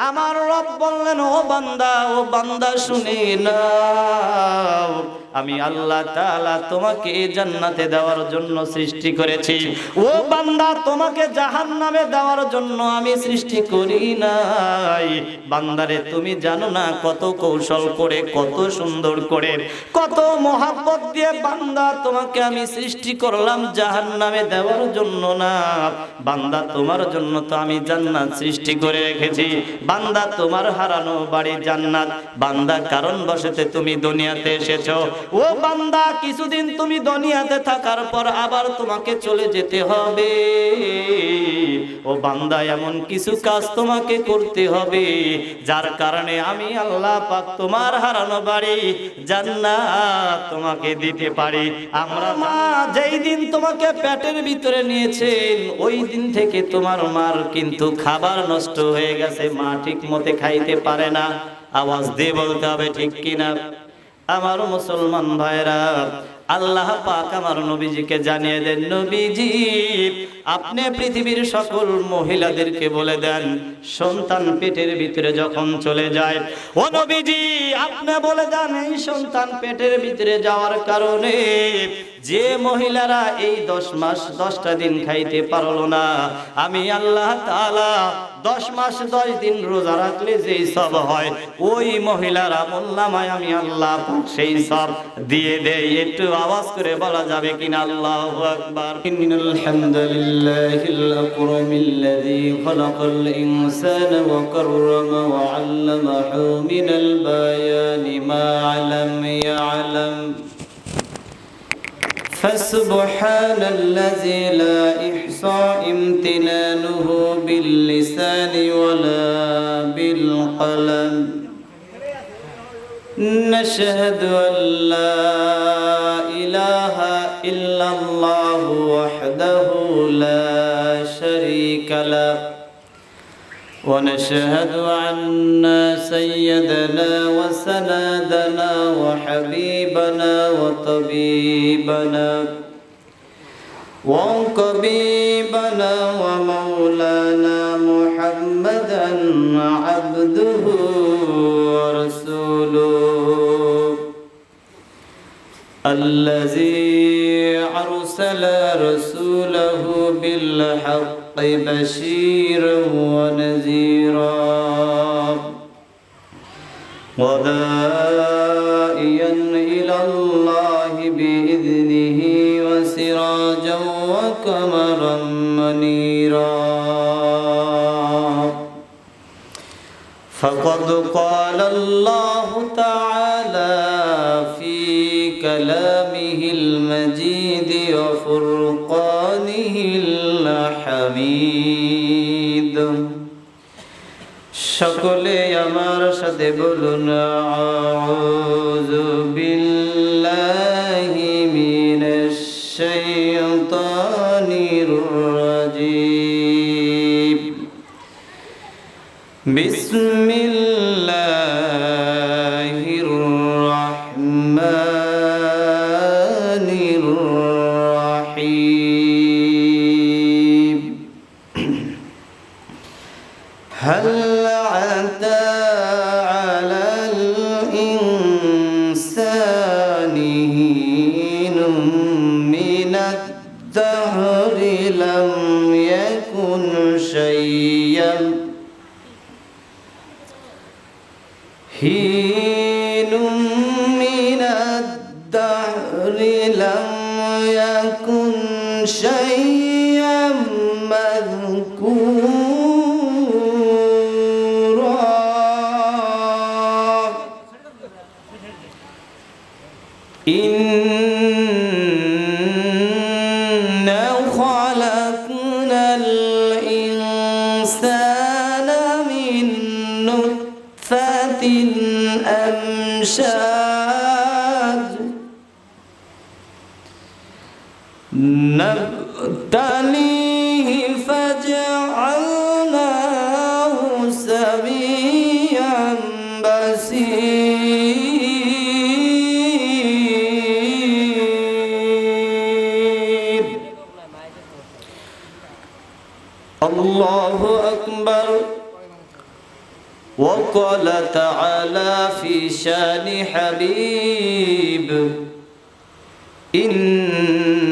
আমার রব বললেন ও বান্দা ও বান্দা শুনে নাও। আমি আল্লাহ তোমাকে জান্নাতে দেওয়ার জন্য সৃষ্টি করেছি। ও বান্দা, তোমাকে জাহান্নামে দেওয়ার জন্য আমি সৃষ্টি করি নাই। বান্দারে, তুমি জানো না কত কৌশল করে, কত সুন্দর করে, কত মহাব্বত দিয়ে বান্দা তোমাকে আমি সৃষ্টি করলাম জাহান্নামে দেওয়ার জন্য না। বান্দা, তোমার জন্য তো আমি জান্নাত সৃষ্টি করে রেখেছি। বান্দা, তোমার হারানো বাড়ি জান্নাত। বান্দা, কারণ বসেতে তুমি দুনিয়াতে এসেছ। ও বান্দা, কিছুদিন তুমি দুনিয়াতে থাকার পর আবার তোমাকে চলে যেতে হবে। ও বান্দা, এমন কিছু কাজ তোমাকে করতে হবে, যার কারণে আমি আল্লাহ পাক তোমার হারানো বাড়ি জান্নাত তোমাকে দিতে পারি। আমরা মা যেই দিন তোমাকে পেটের ভিতরে নিয়েছেন, ওই দিন থেকে তোমার মার কিন্তু খাবার নষ্ট হয়ে গেছে, মা ঠিক মতে খাইতে পারে না। আওয়াজ দিয়ে বলতে হবে, ঠিক কিনা? আমার মুসলমান ভাইরা, আল্লাহ পাক আমার নবীজিকে জানিয়ে দেন, নবীজি, আপনি পৃথিবীর সকল মহিলাদেরকে বলে দেন, সন্তান পেটের ভিতরে যখন চলে যায়, ও নবীজি, আপনি বলে দেন এই সন্তান পেটের ভিতরে যাওয়ার কারণে যে মহিলারা এই দশ মাস, দশটা দিন খাইতে পারল না, আমি আল্লাহ তাআলা দশ মাস, দশ দিন রোজা রাখলে যেই সব হয়, ওই মহিলার আমল নামায় আমি আল্লাহ সেই সব দিয়ে দেই। একটু আওয়াজ করে বলা যাবে কিনা? আল্লাহু আকবার। ইন্নাল হামদুলিল্লাহিল আকরামিল লাযী খালাকাল ইনসানা ওয়া কাররামা ওয়া 'আল্লামাহু মিনাল বায়ানি মা 'আলাম ইয়া'লাম। فسبحان الذي لا إحصى امتنانه باللسان ولا بالقلم. نشهد أن لا إله إلا الله وحده لا شريك له. ونشهد أن سيدنا وسندنا وحبيبنا وطبيبنا وقبيبنا ومولانا محمدا عبده ورسوله. الذي أرسل رسوله بالحق بشيرا ونذيرا ودائيا إلى الله بإذنه وسراجا وقمرا منيرا. فقد قال الله تعالى في كلامه المجيد হামিদ। সকলে আমার সাথে বলুন আউযু বিল্লাহ। هل نبتليه فجعلناه سميعا بصير الله أكبر وقال تعالى في شان حبيب إن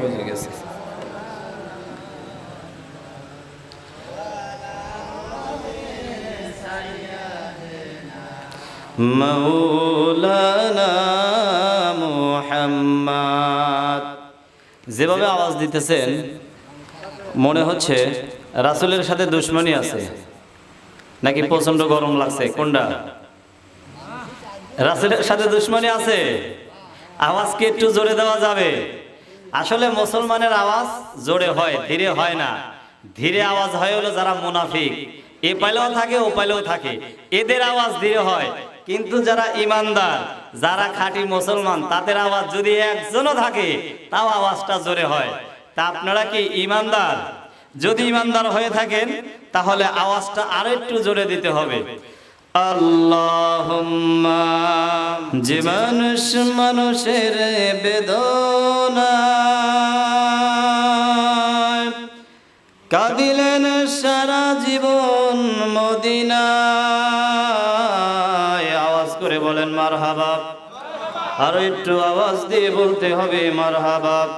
বুঝে গেছে। মৌলানা মুহাম্মদ। যেভাবে আওয়াজ দিতেছেন মনে হচ্ছে রাসূলের সাথে দুশ্মনী আছে। নাকি প্রচণ্ড গরম লাগছে কোনটা? রাসূলের সাথে দুশ্মনী আছে? আওয়াজ কি একটু জোরে দেওয়া যাবে। আসলে মুসলমানের আওয়াজ জোরে হয়, ধীরে হয় না। ধীরে আওয়াজ হয় হলো যারা মুনাফিক। এ পাইলেও থাকে, ও পাইলেও থাকে। এদের আওয়াজ ধীরে হয়। কিন্তু যারা ইমানদার, যারা খাঁটি মুসলমান, তাদের আওয়াজ যদি একজনও থাকে, তাও আওয়াজটা জোরে হয়। তা আপনারা কি ইমানদার? যদি ইমানদার হয়ে থাকেন, তাহলে আওয়াজটা আরও একটু জোরে দিতে হবে। আল্লাহুম্মা, যে মানুষ মানুষের বেদনা। কাঁদিলেন সারা জীবন মদিনায়। আওয়াজ করে বলেন মার হাবাব আরও একটু আওয়াজ দিয়ে বলতে হবে মার হাবাব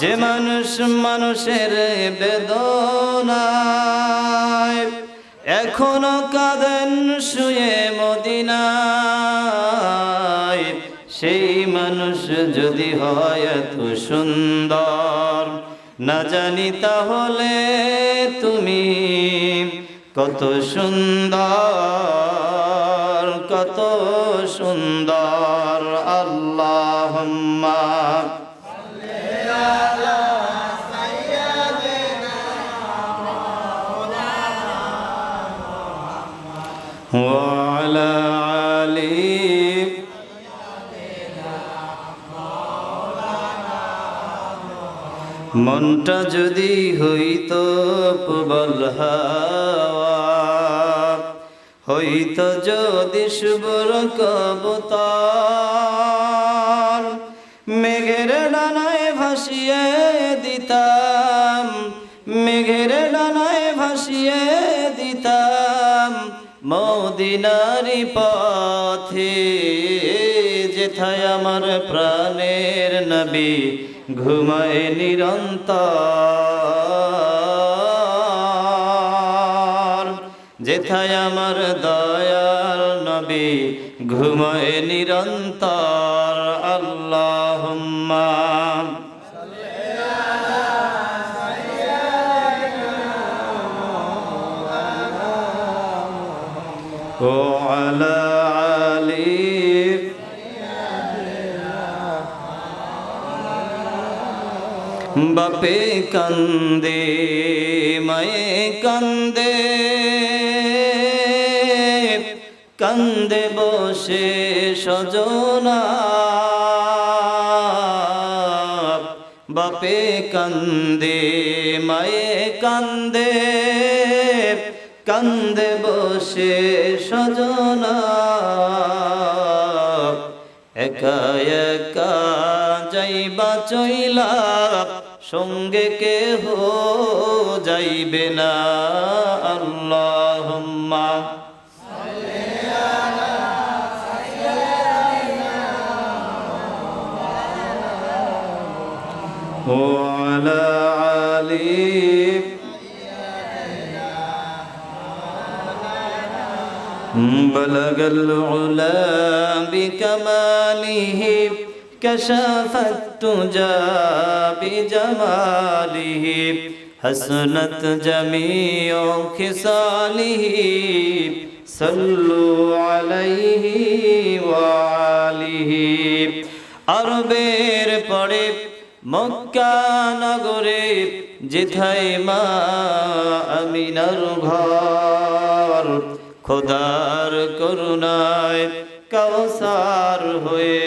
যে মানুষ মানুষের বেদনায় এখনও কাঁদেন শুয়ে মদিনায়। সেই মানুষ যদি হয় এত সুন্দর, না জানি তাহলে তুমি কত সুন্দর কত সুন্দর। আল্লাহ وعلى علي মনটা যদি হইত প্রবল হাওয়া হইত যদি শুভর কবতার মদিনারি পথে যেথায় আমার প্রাণের নবী ঘুমায় নিরন্তর। যেথায় আমার দয়াল নবী ঘুমায় নিরন্তর। আল্লাহুম্মা বাপে কান্দে, মায়ে কান্দে কান্দে বসে সজনা। বাপে কান্দে, মায়ে কান্দে কান্দে বসে সজনা। একা একা যাইবা চইলা সঙ্গে কেহ যাইবে না আল্লাহুম্মা وعلى علي بلغ العلا بكماله كشف التجى بجماله حسنت جميع خصاله صلوا عليه وعليه আরবের পরে মক্কা নগরে যেথায় মা আমিনার ঘর খোদার করুণায় কাউসার হয়ে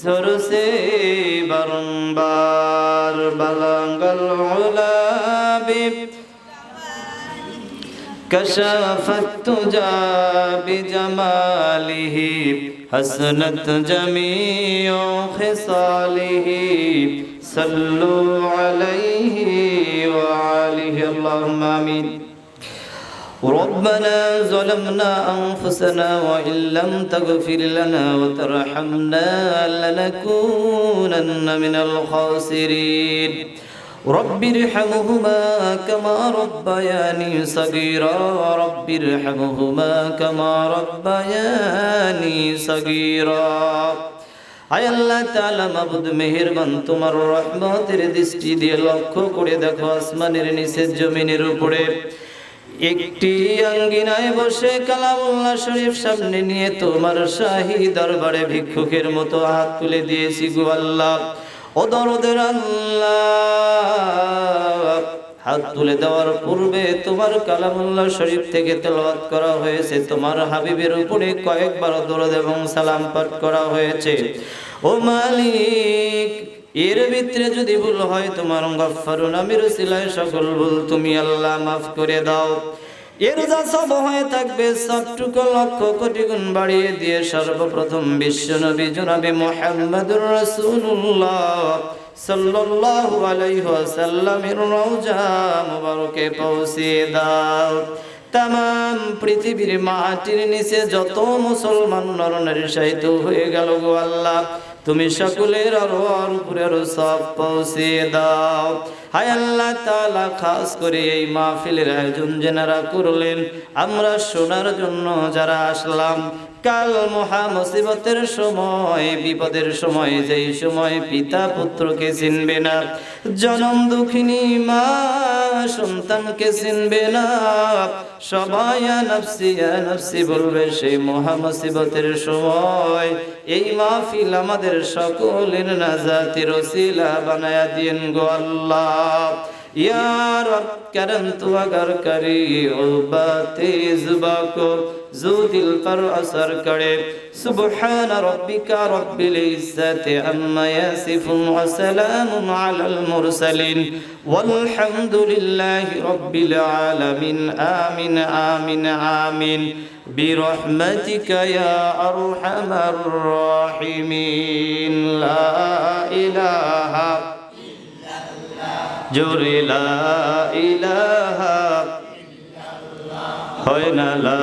ঝরসে বারংবার বালাঙ্গল উলাবি كشف التجى بجماله حسنت جميع خصاله صلوا عليه وعليه اللهم امين ربنا ظلمنا أنفسنا وإن لم تغفر لنا وترحمنا لنكونن من الخاسرين رب ارحمهما كما ربياني صغيرا رب ارحمهما كما ربياني صغيرا আয় আল্লাহ তাআলা মাবুদ মেহেরবান তোমার রহমতের দৃষ্টি দিয়ে লক্ষ্য করে দেখো আসমানের নিচে জমিনের উপরে একটি আঙ্গিনায় বসে কালামুল্লাহ শরীফ সামনে নিয়ে তোমার শাহী দরবারে ভিক্ষুকের মতো হাত তুলে দিয়েছি গো আল্লাহ। ও দরদের আল্লাহ, হাত তুলে দেওয়ার পূর্বে তোমার কালামুল্লাহ শরীফ থেকে তেলাওয়াত করা হয়েছে। তোমার হাবিবের উপরে কয়েকবার দরদ এবং সালাম পাঠ করা হয়েছে। ও মালিক এর ভিতরে যদি ভুল হয়, তোমার গফফারুন আমির সিলাই সকল ভুল তুমি আল্লাহ মাফ করে দাও। এর যা সব হয়ে থাকবে, সবটুকু লক্ষ কোটি গুণ বাড়িয়ে দিয়ে সর্বপ্রথম বিশ্ব নবী জনাবি মোহাম্মদুর রাসূলুল্লাহ সাল্লাল্লাহু আলাইহি ওয়াসাল্লামের রওজা মুবারকে পৌঁছিয়ে দাও। তাম পৃথিবীর মাটির নিচে যত মুসলমান নরনারী সাহিত্য হয়ে গেল গো আল্লাহ। তুমি সকলের আরও উপরের সব পৌঁছে দাও। হায় আল্লাহ তালা খাস করে এই মাহফিলের আয়োজন যেনারা করলেন, আমরা শোনার জন্য যারা আসলাম কাল মহা মুসিবতের সময়, বিপদের সময়, যেই সময় পিতা পুত্রকে চিনবে না, জনম দুঃখিনী মা সন্তানকে চিনবে না, সবাই নফসি নফসি বলবে সেই মহা মুসিবতের সময়, এই মাহফিল আমাদের সকলের নাজাতির ওসিলা বানায়া দিন গো আল্লাহ। یا رب کرم تو اگر کری او باتی زبا کو زو دل پر اثر کرے سبحان ربك رب العزة عما يصفون وسلام على المرسلين والحمد لله رب العالمين آمين آمين آمين برحمتك يا أرحم الراحمين لا إله জোরে হয় না লা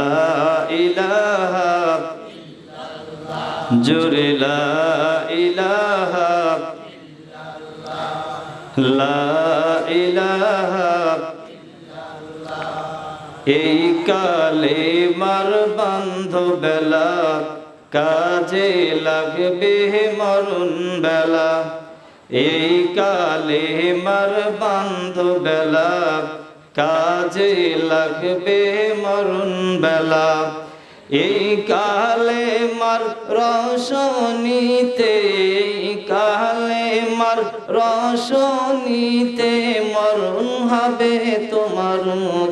জোরে লা এই কালে মার বান্ধ বেলা কাজে লাগবে মরণ বেলা এই কালে মার বান্ধ বেলা, কাজে লাগবে মরণ বেলা। এই কালে মার রসনীতে কালে মার রসনীতে মরণ হবে তোমার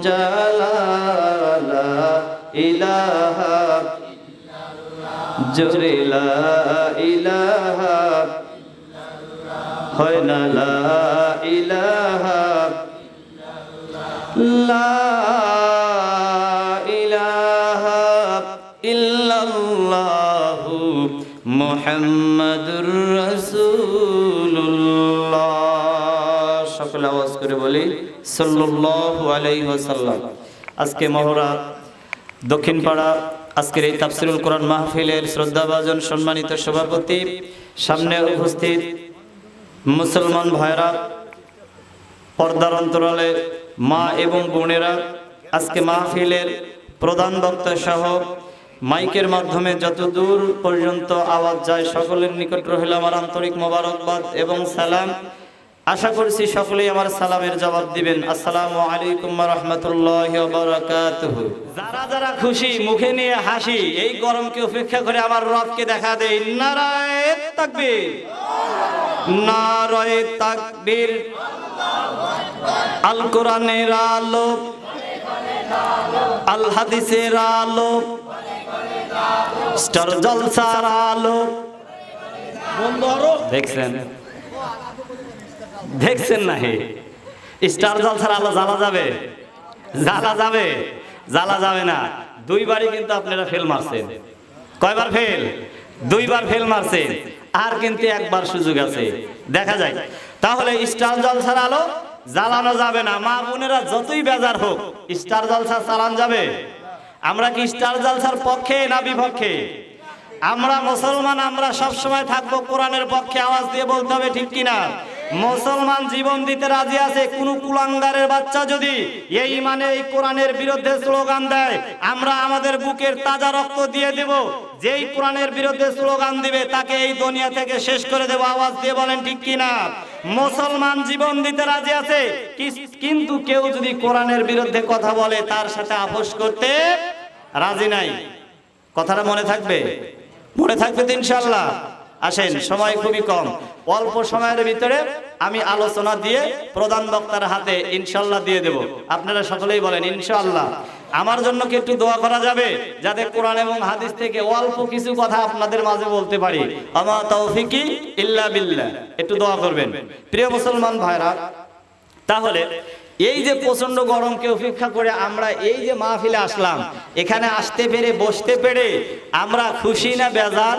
জালা ইলাহা, জোরে ইলাহা। হয় না, লা ইলাহা লা ইলাহা ইল্লাল্লাহু মুহাম্মাদুর রাসূলুল্লাহ। সকল আওয়াজ করে বলি, সাল্লাল্লাহু আলাইহি ওয়াসাল্লাম। আজকে মহরা দক্ষিণ পাড়া আজকের এই তাফসিরুল কোরআন মাহফিলের শ্রদ্ধাভাজন সম্মানিত সভাপতি, সামনে উপস্থিত মুসলমান ভাইরা পর্দার অন্তরালে মা এবং বোনেরা, আজকে মাহফিলের প্রধান বক্তা সহ মাইকের মাধ্যমে যত দূর পর্যন্ত আওয়াজ যায়, সকলের নিকট রহিল আমার আন্তরিক মোবারকবাদ এবং সালাম। আশা করছি সকলেই আমার সালামের জবাব দিবেন। আসসালামু আলাইকুম রহমতুল্লাহ যারা যারা খুশি, মুখে নিয়ে হাসি, এই গরমকে উপেক্ষা করে আমার রবকে দেখা দেয়। নারায় তাকবীর। নারায় তাকবীর। আল কোরআনের আলো। আল হাদিসের আলো। স্টার জলসার আলো। দেখছেন? দেখছেন না হে স্টার জলসার আলো জ্বালা যাবে? জ্বালা যাবে? জ্বালা যাবে না। দুইবারই কিন্তু আপনারা ফেল মারছেন। কয়বার ফেল দুইবার ফেল মারছেন। আর কিন্তু একবার সুযোগ আছে। দেখা যায় তাহলে স্টার জলসার আলো জ্বালানো যাবে না। মা বোনেরা যতই বেজার হোক, স্টার জলসা চালান যাবে। আমরা কি স্টার জলসার পক্ষে না বিপক্ষে? আমরা মুসলমান, আমরা সবসময় থাকব কোরআনের পক্ষে। আওয়াজ দিয়ে বলতে হবে, ঠিক কিনা? মুসলমান জীবন দিতে রাজি আছে, কোন কুলাঙ্গারের বাচ্চা যদি এই মানে এই কোরআনের বিরুদ্ধে স্লোগান দেয়, আমরা আমাদের বুকের তাজা রক্ত দিয়ে দেব। যেই কোরআনের বিরুদ্ধে স্লোগান দিবে, তাকে এই দুনিয়া থেকে শেষ করে দেব। আওয়াজ দিয়ে বলেন, ঠিক কিনা মুসলমান জীবন দিতে রাজি আছে কিন্তু কেউ যদি কোরআনের বিরুদ্ধে কথা বলে, তার সাথে আপোষ করতে রাজি নাই। কথাটা মনে থাকবে? মনে থাকবে তো ইনশাল্লাহ আসেন, সময় খুবই কম। অল্প সময়ের ভিতরে আমি আলোচনা দিয়ে প্রধান বক্তার হাতে ইনশাল্লাহ দিয়ে দেব। আপনারা সকলেই বলেন, ইনশাল্লাহ। আমার জন্য কি একটু দোয়া করা যাবে? যাতে কোরআন এবং হাদিস থেকে অল্প কিছু কথা আপনাদের মাঝে বলতে পারি। আমা তৌফিকি ইল্লা বিল্লাহ। একটু দোয়া করবেন। প্রিয় মুসলমান ভাইরা, তাহলে এই যে প্রচণ্ড গরমকে উপেক্ষা করে আমরা এই যে মাহফিলে আসলাম, এখানে আসতে পেরে, বসতে পেরে আমরা খুশি না বেজার?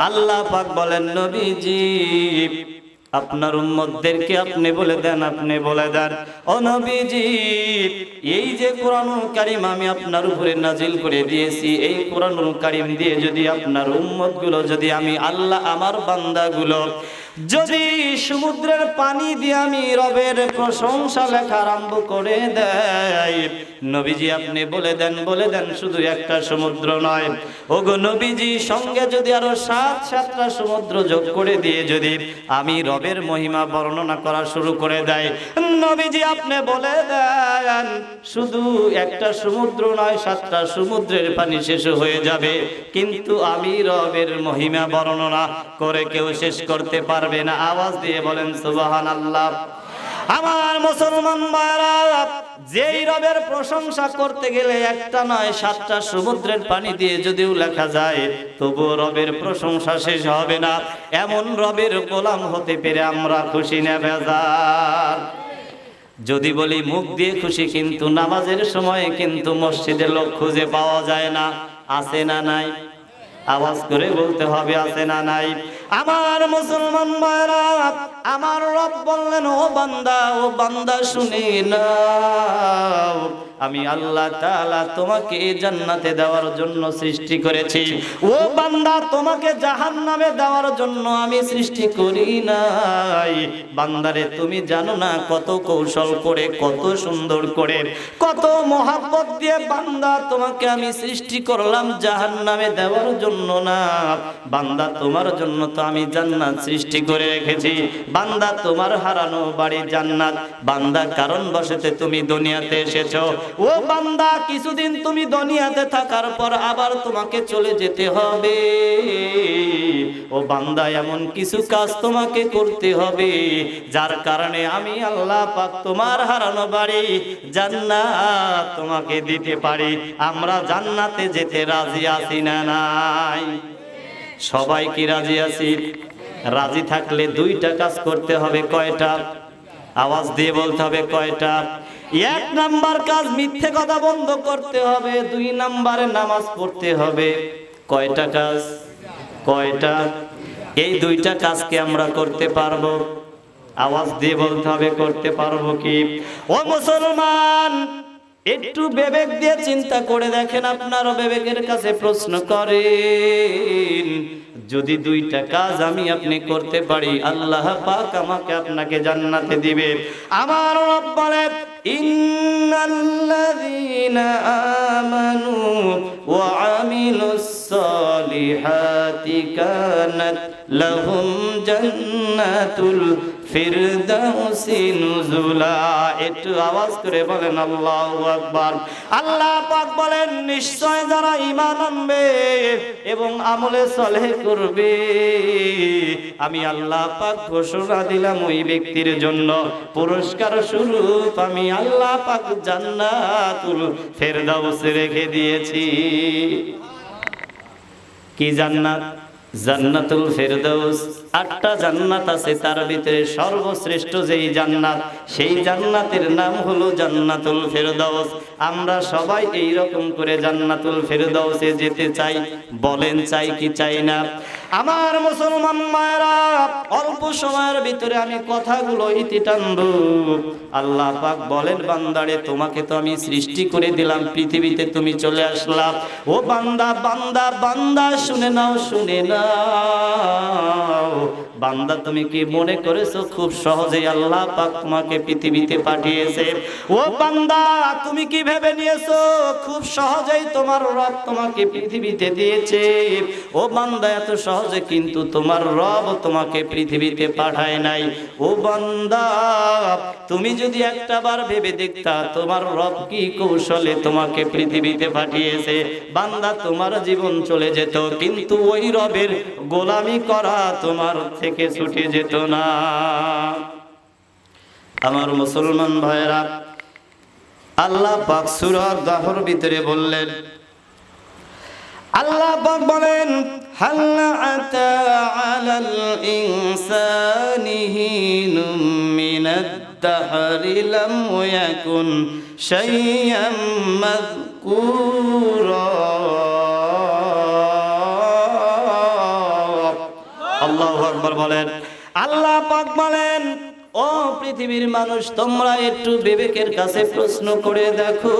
আল্লাহু পাক বলেন, নবীজি, আপনার উম্মতদেরকে আপনি বলে দেন, আপনি বলে দেন। ও নবীজি, এই যে কোরআনুল কারিম আমি আপনার উপরে নাজিল করে দিয়েছি, এই কোরআনুল কারিম দিয়ে যদি আপনার উম্মতগুলো, যদি আমি আল্লাহ আমার বান্দাগুলো যদি সমুদ্রের পানি দিয়ে আমি রবের প্রশংসা লেখা আরম্ভ করে দেয় নবীজি আপনি বলে দেন বলে দেন, শুধু একটা সমুদ্র নয়। ওগো নবীজি, সঙ্গে যদি আরও সাত সাতটা সমুদ্র যোগ করে দিয়ে যদি আমি রবের মহিমা বর্ণনা করা শুরু করে দেয় নবীজি আপনি বলে দেন, শুধু একটা সমুদ্র নয়, সাতটা সমুদ্রের পানি শেষ হয়ে যাবে। কিন্তু আমি রবের মহিমা বর্ণনা করে কেউ শেষ করতে পারবে না আওয়াজ দিয়ে বলেন সুবাহান আল্লাহ আমার মুসলমান ভাইরা, যেই রবের প্রশংসা করতে গেলে একটা নয়, সাতটা সমুদ্রের পানি দিয়ে যদিও লেখা যায় তবুও রবের প্রশংসা শেষ হবে না। এমন রবের গোলাম হতে পেরে আমরা খুশি না, বেজার। যদি বলি মুখ দিয়ে খুশি, কিন্তু নামাজের সময় কিন্তু মসজিদে লোক খুঁজে পাওয়া যায় না। আছে না নাই? আওয়াজ করে বলতে হবে, আছে না নাই? আমার মুসলমান ভাইরা, আমার রব বললেন, ও বান্দা ও বান্দা শুনে নাও। আমি আল্লাহ তাআলা তোমাকে জান্নাতে দেওয়ার জন্য সৃষ্টি করেছি। ও বান্দা, তোমাকে জাহান্নামে দেওয়ার জন্য আমি সৃষ্টি করি নাই। বান্দারে, তুমি জানো না কত কৌশল করে, কত সুন্দর করে, কত মহাব্বত দিয়ে বান্দা তোমাকে আমি সৃষ্টি করলাম জাহান্নামে দেওয়ার জন্য না। বান্দা, তোমার জন্য তো আমি জান্নাত সৃষ্টি করে রেখেছি। বান্দা, তোমার হারানো বাড়ি জান্নাত। বান্দা, কারণ বসেতে তুমি দুনিয়াতে এসেছ। ও বান্দা, কিছুদিন তুমি দুনিয়াতে থাকার পর আবার তোমাকে চলে যেতে হবে। ও বান্দা, এমন কিছু কাজ তোমাকে করতে হবে, যার কারণে আমি আল্লাহ পাক তোমার হারানো বাড়ি জান্নাত তোমাকে দিতে পারি। আমরা জান্নাতে যেতে রাজি আছি না নাই? সবাই কি রাজি আছি? রাজি থাকলে দুইটা কাজ করতে হবে, কয়টা? আওয়াজ দিয়ে বলতে হবে, কয়টা? এক নাম্বার কাজ মিথ্যে কথা বন্ধ করতে হবে, দুই নাম্বারে নামাজ পড়তে হবে। কয়টা কাজ? কয়টা? এই দুইটা কাজকে আমরা করতে পারব। আওয়াজ দিয়ে বলতে হবে, করতে পারব কি? ও মুসলমান, একটু বিবেক দিয়ে চিন্তা করে দেখেন আপনারও বিবেকের কাছে প্রশ্ন করেন, যদি দুইটা কাজ আমি আপনি করতে পারি, আল্লাহ পাক আমাকে আপনাকে জান্নাতে দিবে। আমার রব বলে ওয়া আমিলুস সালিহাতি কানাত লাহুম জান্নাতুল ফিরদাউসি নুজুলা। একটু আওয়াজ করে বলেন, আল্লাহু আকবার। আল্লাহ পাক বলেন, নিশ্চয় যারা ঈমান আনবে এবং আমলে সলেহ করবে। আমি আল্লাহ পাক ঘোষণা দিলাম ওই ব্যক্তির জন্য। পুরস্কার স্বরূপ আমি আল্লাহ পাক জান্নাতুল ফেরদাউসে রেখে দিয়েছি। কি জান্নাত? জান্নাতুল ফেরদৌস আটটা জান্নাত আছে, তার ভিতরে সর্বশ্রেষ্ঠ যেই জান্নাত, সেই জান্নাতের নাম হলো জান্নাতুল ফেরদৌস আমরা সবাই এই রকম করে জান্নাতুল ফেরদৌসে যেতে চাই, বলেন চাই কি চাই না? আমার মুসলমান মায়েরা, অল্প সময়ের ভিতরে আমি কথাগুলো ইতি টানব আল্লাহ পাক বলেন, বান্দারে, তোমাকে তো আমি সৃষ্টি করে দিলাম, পৃথিবীতে তুমি চলে আসলাম ও বান্দা বান্দা বান্দা, শুনে নাও শুনে নাও। বান্দা, তুমি কি মনে করেছ খুব সহজেই আল্লাহ পাক তোমাকে পৃথিবীতে পাঠিয়েছে? ও বান্দা, তুমি কি ভেবে নিয়েছো খুব সহজেই তোমার রব তোমাকে পৃথিবীতে দিয়েছে? ও বান্দা, এত সহজে কিন্তু তোমার রব তোমাকে পৃথিবীতে পাঠায় নাই। ও বান্দা, তুমি যদি একটা বার ভেবে দেখতা তোমার রব কি কৌশলে তোমাকে পৃথিবীতে পাঠিয়েছে? বান্দা, তোমার জীবন চলে যেত, কিন্তু ওই রবের গোলামি করা তোমার থেকে ছুটে যেত না। আমার মুসলমান ভাইরা আল্লাহ পাক সূরা দাহর ভিতরে বললেন, আল্লাহ পাক বলেন, হাল আতা আলাল ইনসানি হিনুম মিনাদ দাহরি লাম ইয়াকুন মাযকুরা। বলেন, আল্লাহ পাক বলেন, ও পৃথিবীর মানুষ, তোমরা একটু বিবেকের কাছে প্রশ্ন করে দেখো।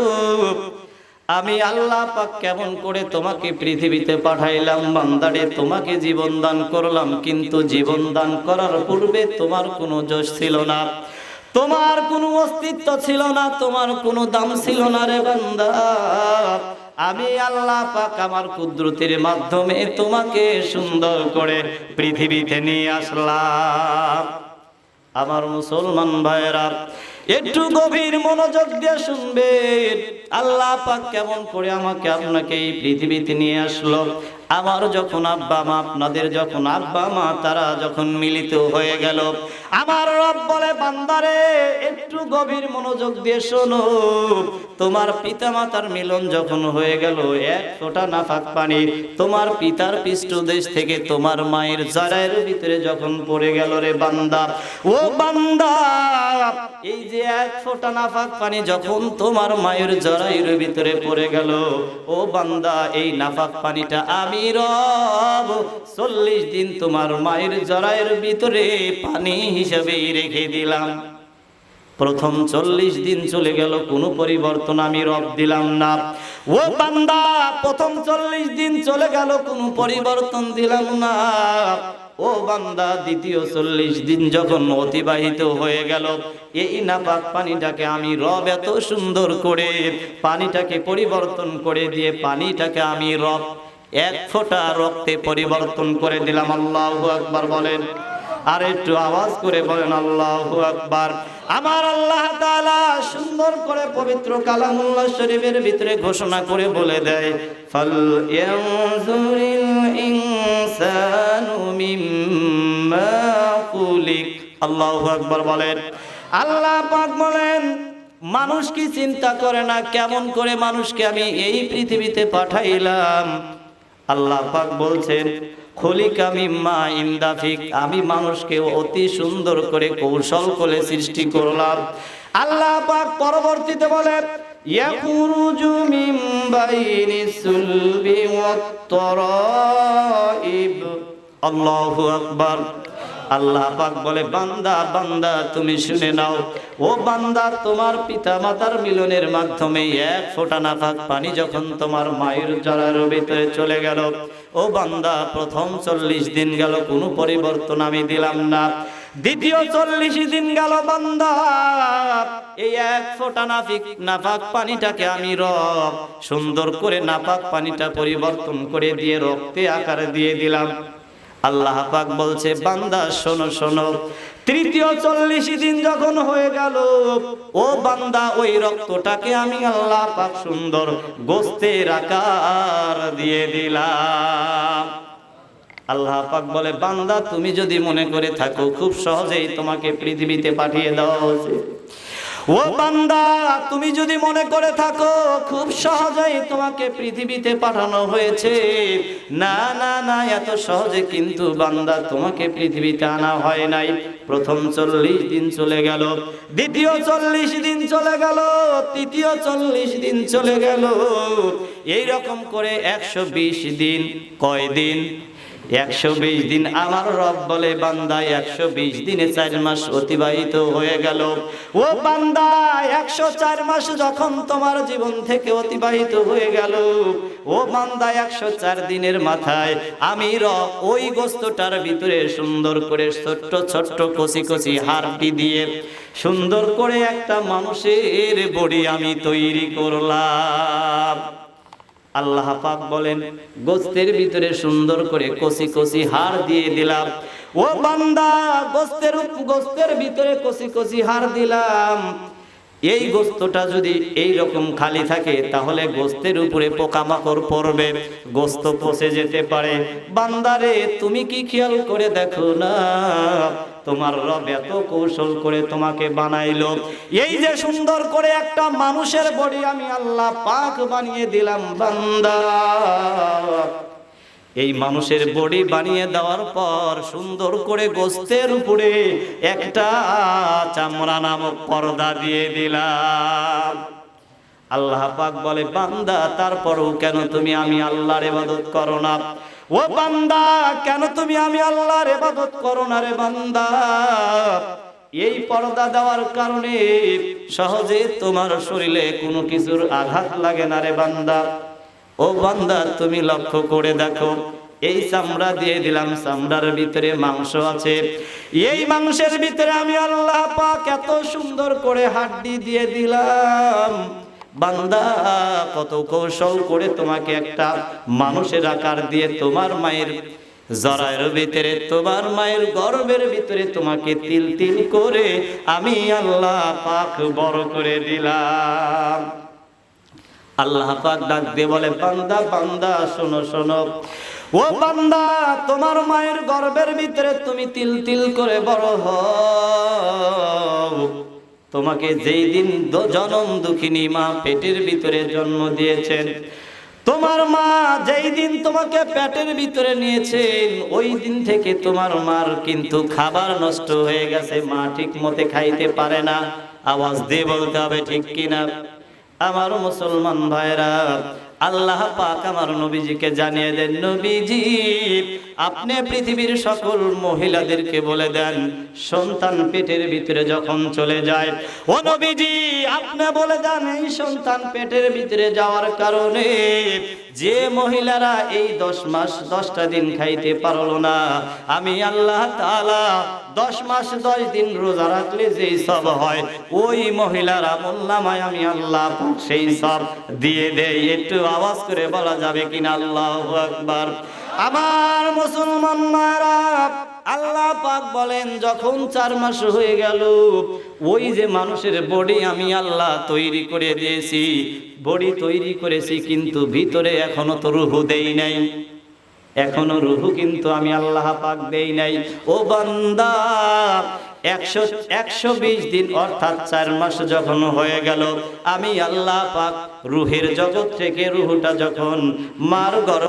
আমি আল্লাহ পাক কেমন করে তোমাকে পৃথিবীতে পাঠাইলাম, বান্দারে, তোমাকে জীবন দান করলাম, কিন্তু জীবন দান করার পূর্বে তোমার কোনো যশ ছিল না। তোমার কোনো অস্তিত্ব ছিল না, তোমার কোনো দাম ছিল না রে বান্দা। আমি আল্লাহ পাক আমার কুদরতের মাধ্যমে তোমাকে সুন্দর করে পৃথিবীতে নিয়ে আসলাম। আমার মুসলমান ভাইয়েরা, একটু গভীর মনোযোগ দিয়ে শুনবেন। আল্লাহ পাক কেমন করে আমাকে আপনাকে এই পৃথিবীতে নিয়ে আসলো। আমার যখন আব্বা মা, আপনাদের যখন আব্বা মা, তারা যখন মিলিত হয়ে গেল, আমার রব বলে, বান্দারে, একটু গভীর মনোযোগ দিয়ে শোনো। তোমার পিতা মাতার মিলন যখন হয়ে গেল, এক ফোঁটা নাফাক পানি তোমার পিতার পৃষ্ঠদেশ থেকে তোমার মায়ের জরায়ের ভিতরে যখন পড়ে গেল রে বান্দা। ও বান্দা, এই যে এক ফোঁটা নাফাক পানি যখন তোমার মায়ের জরায়ুর ভিতরে পড়ে গেল, ও বান্দা, এই নাফাক পানিটা আমি রব, চল্লিশ দিন তোমার মায়ের জরায়ের ভিতরে পানি হিসেবেই রেখে দিলাম। প্রথম চল্লিশ দিন চলে গেল, কোনো পরিবর্তন আমি রব দিলাম না। ও বান্দা, প্রথম চল্লিশ দিন চলে গেল, কোনো পরিবর্তন দিলাম না। ও বান্দা, দ্বিতীয় চল্লিশ দিন যখন অতিবাহিত হয়ে গেল, এই নাপাক পানিটাকে আমি রব এত সুন্দর করে, পানিটাকে পরিবর্তন করে দিয়ে পানিটাকে আমি রব এক ফোঁটা রক্তে পরিবর্তন করে দিলাম, আল্লাহ আকবার বলেন। আর একটু আওয়াজ করে বলেন, আল্লাহ আকবার। আমার আল্লাহ সুন্দর করে পবিত্র কালামুল্লাহ শরীফের ভিতরে ঘোষণা করে বলে দেয়, ফল ইয়ানজুরিল আল্লাহু আকবার বলেন। আল্লাহ বলেন, মানুষ কি চিন্তা করে না কেমন করে মানুষকে আমি এই পৃথিবীতে পাঠাইলাম? আল্লাহ পাক বলছেন, খলিক আমি মা ইন্দাফিক, আমি মানুষকে অতি সুন্দর করে কৌশল করে সৃষ্টি করলাম। আল্লাহ পাক পরবর্তীতে বলেন আল্লাহ আকবর। আল্লাহ পাক বলে, বান্দা বান্দা, তুমি শুনে নাও। ও বান্দা, তোমার পিতা মাতার মিলনের মাধ্যমে এক ফোঁটা নাফাক পানি যখন তোমার মায়ের জরার ভিতরে চলে গেল, ও বান্দা, প্রথম চল্লিশ দিন গেল, কোনো পরিবর্তন আমি দিলাম না। দ্বিতীয় চল্লিশ দিন গেল, বান্দা, এই এক ফোঁটা নাফিক নাপাক পানিটাকে আমি রব, সুন্দর করে নাপাক পানিটা পরিবর্তন করে দিয়ে রক্তে আকারে দিয়ে দিলাম। আল্লাহ পাক বলছে, বান্দা, শোনো শোনো। তৃতীয় চল্লিশ দিন যখন হয়ে গেল, ও বান্দা, ওই রক্তটাকে আমি আল্লাহ পাক সুন্দর গোস্তের আকার দিয়ে দিলাম। আল্লাহ পাক বলে, বান্দা, তুমি যদি মনে করে থাকো, খুব সহজেই তোমাকে পৃথিবীতে পাঠিয়ে দেওয়া হয়েছে। ও বান্দা, তুমি যদি মনে করে থাকো, খুব সহজেই তোমাকে পৃথিবীতে পাঠানো হয়েছে। না না না, এত সহজে কিন্তু বান্দা তোমাকে পৃথিবীতে আনা হয় নাই। প্রথম চল্লিশ দিন চলে গেল, দ্বিতীয় চল্লিশ দিন চলে গেল, তৃতীয় চল্লিশ দিন চলে গেল। এই রকম করে একশো বিশ দিন কয় দিন একশো বিশ দিন আমার রব বলে, বান্দা একশো বিশ দিনে চার মাস অতিবাহিত হয়ে গেল। ও বান্দা, একশো চার মাস যখন তোমার জীবন থেকে অতিবাহিত হয়ে গেল, ও বান্দা একশো চার দিনের মাথায় আমি রব ওই গোস্তটার ভিতরে সুন্দর করে ছোট্ট ছোট্ট কচি কচি হাড়টি দিয়ে সুন্দর করে একটা মানুষের বডি আমি তৈরি করলাম। আল্লাহ পাক বলেন, গোস্তের ভিতরে সুন্দর করে কষি কষি হাড় দিয়ে দিলাম। ও বান্দা, গোস্তের গোস্তের ভিতরে কষি কষি হাড় দিলাম। এই গোস্তটা যদি এই রকম খালি থাকে, তাহলে গোস্তের উপরে পোকামাকড় পড়বে, গোস্ত পচে যেতে পারে। বান্দারে তুমি কি খেয়াল করে দেখো না? তোমার রব এত কৌশল করে তোমাকে বানাইলো। এই যে সুন্দর করে একটা মানুষের বডি আমি আল্লাহ পাক বানিয়ে দিলাম, বান্দা। এই মানুষের বডি বানিয়ে দেওয়ার পর সুন্দর করে গোস্তের উপরে একটা চামড়া নামক পর্দা দিয়ে দিলাম। আল্লাহ পাক বলে, বান্দা, তারপরও কেন তুমি আমি আল্লাহর ইবাদত করো না? ও বান্দা, কেন তুমি আমি আল্লাহর ইবাদত করো না রে বান্দা? এই পর্দা দেওয়ার কারণে সহজে তোমার শরীরে কোনো কিছুর আঘাত লাগে না রে বান্দা। ও বান্দা, তুমি লক্ষ্য করে দেখো, এই চামড়া দিয়ে দিলাম, চামড়ার ভিতরে মাংস আছে। এই মাংসের ভিতরে আমি আল্লাহ পাক এত সুন্দর করে হাড্ডি দিয়ে দিলাম। বান্দা, কত কৌশল করে তোমাকে একটা মানুষের আকার দিয়ে তোমার মায়ের জরায়ের ভিতরে, তোমার মায়ের গর্ভের ভিতরে তোমাকে তিল তিল করে আমি আল্লাহ পাক বড় করে দিলাম। আল্লাহ পাক ডাক দিয়ে বলে, বান্দা বান্দা, শোনো শোনো। ও বান্দা, তোমার মায়ের গর্ভের ভিতরে তুমি তিল তিল করে বড় হও। তোমাকে যেই দিন জনম দুঃখিনী মা পেটের ভিতরে জন্ম দিয়েছেন, তোমার মা যেই দিন তোমাকে পেটের ভিতরে নিয়েছেন, ওই দিন থেকে তোমার মার কিন্তু খাবার নষ্ট হয়ে গেছে, মা ঠিক মতে খাইতে পারে না। আওয়াজ দিয়ে বলতে হবে ঠিক কিনা? আমার মুসলমান ভাইরা আল্লাহ পাক আমার নবীজিকে জানিয়ে দেন, নবীজি, আপনি পৃথিবীর সকল মহিলাদেরকে বলে দেন, সন্তান পেটের ভিতরে যখন চলে যায়, ও নবীজি, আপনি বলে দেন এই সন্তান পেটের ভিতরে যাওয়ার কারণে যে মহিলারা এই দশ মাস, দশটা দিন খাইতে পারল না, আমি আল্লাহ তাআলা দশ মাস, দশ দিন রোজা রাখলে যেই সব হয়, ওই মহিলারা আমল নামায় আমি আল্লাহ সেই সব দিয়ে দেই। একটু আওয়াজ করে বলা যাবে কিনা? আল্লাহ আকবার। আমার মুসলমান মারা আল্লাহ পাক বলেন, যখন চার মাস হয়ে গেল, ওই যে মানুষের বডি আমি আল্লাহ তৈরি করে দিয়েছি, বডি তৈরি করেছি, কিন্তু ভিতরে এখনও তো রুহু দেই নাই। এখনও রুহু কিন্তু আমি আল্লাহ পাক দেই নাই। ও বান্দা, একশো একশো বিশ দিন অর্থাৎ চার মাস যখন হয়ে গেল, আমি আল্লাহ পাক রুহের জগৎ থেকে রুহুটা যখন মার গর্ভ